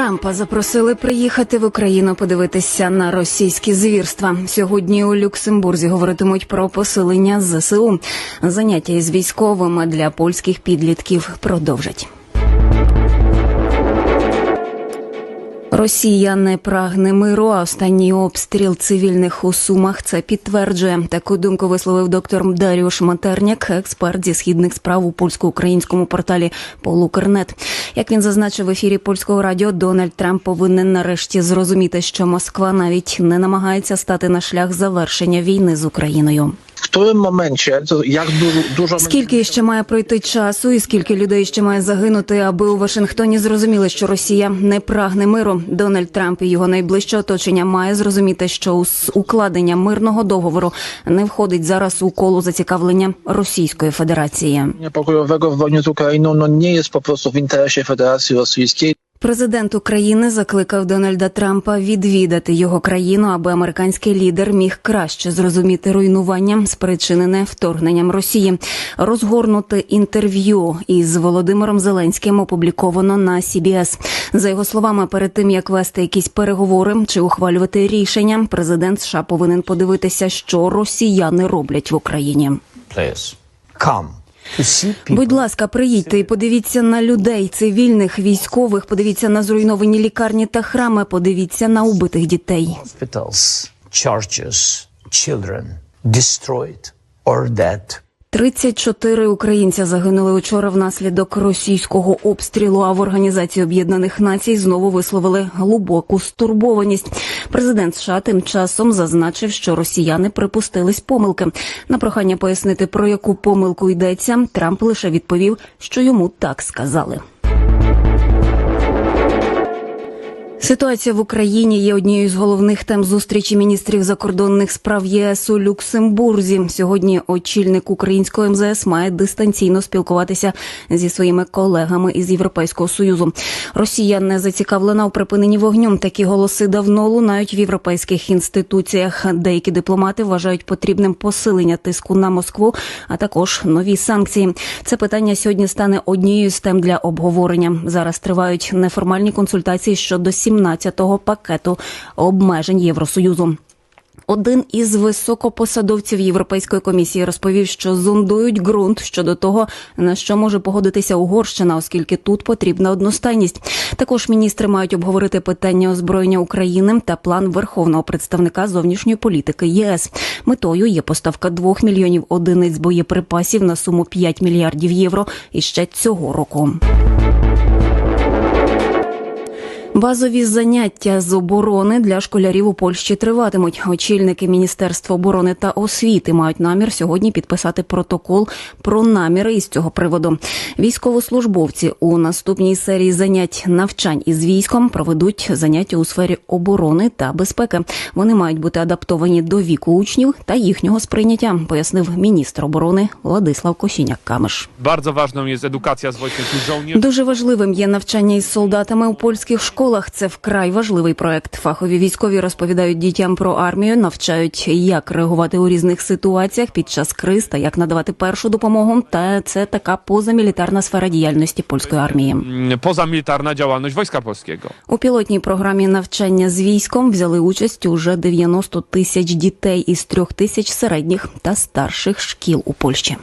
Трампа запросили приїхати в Україну подивитися на російські звірства. Сьогодні у Люксембурзі говоритимуть про посилення ЗСУ. Заняття із військовими для польських підлітків продовжать. Росія не прагне миру. А останній обстріл цивільних у Сумах це підтверджує. Таку думку висловив доктор Даріуш Матерняк, експерт зі східних справ у польсько-українському порталі Полукернет. Як він зазначив в ефірі польського радіо, Дональд Трамп повинен нарешті зрозуміти, що Москва навіть не намагається стати на шлях завершення війни з Україною. Którym momencie, jak dużo, dużo Скільки ще має пройти часу, і скільки людей ще має загинути, аби у Вашингтоні зрозуміли, що Росія не прагне миру. Дональд Трамп і його найближче оточення має зрозуміти, що укладення мирного договору не входить зараз у коло зацікавлення Російської Федерації. w wojnie z Ukrainą no, nie jest po prostu w interesie Federacji Rosyjskiej. Президент України закликав Дональда Трампа відвідати його країну, аби американський лідер міг краще зрозуміти руйнування, спричинене вторгненням Росії. Розгорнути інтерв'ю із Володимиром Зеленським опубліковано на CBS. За його словами, перед тим як вести якісь переговори чи ухвалювати рішення, президент США повинен подивитися, що росіяни роблять в Україні. Please come. Будь ласка, приїдьте і подивіться на людей, цивільних, військових. Подивіться на зруйновані лікарні та храми. Подивіться на убитих дітей. hospitals, churches, children destroyed or dead. 34 українця загинули учора внаслідок російського обстрілу. А в Організації Об'єднаних Націй знову висловили глибоку стурбованість. Президент США тим часом зазначив, що росіяни припустились помилки. На прохання пояснити про яку помилку йдеться. Трамп лише відповів, що йому так сказали. Ситуація в Україні є однією з головних тем зустрічі міністрів закордонних справ ЄС у Люксембурзі. Сьогодні очільник українського МЗС має дистанційно спілкуватися зі своїми колегами із Європейського союзу. Росія не зацікавлена у припиненні вогню. Такі голоси давно лунають в європейських інституціях. Деякі дипломати вважають потрібним посилення тиску на Москву, а також нові санкції. Це питання сьогодні стане однією з тем для обговорення. Зараз тривають неформальні консультації щодо 17-го пакету обмежень Євросоюзу. Один із високопосадовців Європейської комісії розповів, що зондують ґрунт щодо того, на що може погодитися Угорщина, оскільки тут потрібна одностайність. Також міністри мають обговорити питання озброєння України та план верховного представника зовнішньої політики ЄС. Метою є поставка двох мільйонів одиниць боєприпасів на суму 5 мільярдів євро іще цього року. Базові заняття з оборони для школярів у Польщі триватимуть. Очільники Міністерства оборони та освіти мають намір сьогодні підписати протокол про наміри із цього приводу. Військовослужбовці у наступній серії занять навчань із військом проведуть заняття у сфері оборони та безпеки. Вони мають бути адаптовані до віку учнів та їхнього сприйняття, пояснив міністр оборони Владислав wojskiem żołnierzy. Дуже важливим є навчання із солдатами у польських школах. Це вкрай важливий проект. Фахові військові розповідають дітям про армію, навчають, як реагувати у різних ситуаціях під час криз та як надавати першу допомогу. Та це така позамілітарна сфера діяльності польської армії. Pozamilitarna działalność Wojska Polskiego. У пілотній програмі навчання з військом взяли участь уже 90 тисяч дітей із трьох тисяч середніх та старших шкіл у Польщі.